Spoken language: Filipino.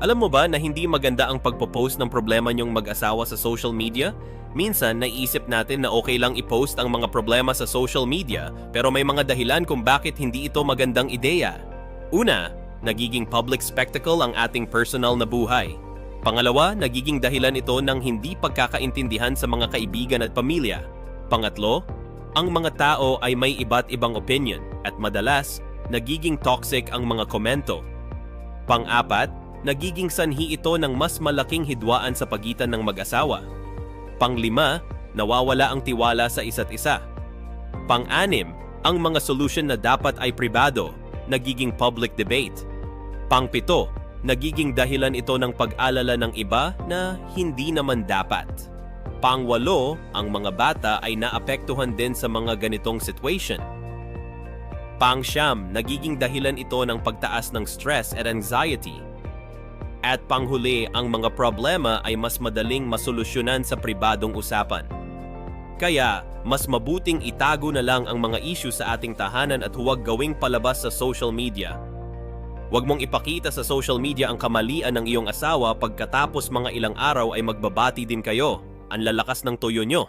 Alam mo ba na hindi maganda ang pagpo-post ng problema niyong mag-asawa sa social media? Minsan, naiisip natin na okay lang i-post ang mga problema sa social media pero may mga dahilan kung bakit hindi ito magandang ideya. Una, nagiging public spectacle ang ating personal na buhay. Pangalawa, nagiging dahilan ito ng hindi pagkakaintindihan sa mga kaibigan at pamilya. Pangatlo, ang mga tao ay may iba't ibang opinion at madalas, nagiging toxic ang mga komento. Pang-apat, nagiging sanhi ito ng mas malaking hidwaan sa pagitan ng mag-asawa. Panglima, nawawala ang tiwala sa isa't isa. Pang-anim, ang mga solution na dapat ay pribado, nagiging public debate. Pangpito, nagiging dahilan ito ng pag-alala ng iba na hindi naman dapat. Pangwalo, ang mga bata ay naapektuhan din sa mga ganitong situation. Pangsyam, nagiging dahilan ito ng pagtaas ng stress at anxiety. At panghuli, ang mga problema ay mas madaling masolusyonan sa pribadong usapan. Kaya, mas mabuting itago na lang ang mga issue sa ating tahanan at huwag gawing palabas sa social media. Huwag mong ipakita sa social media ang kamalian ng iyong asawa pagkatapos mga ilang araw ay magbabati din kayo. Ang lalakas ng tuyo nyo.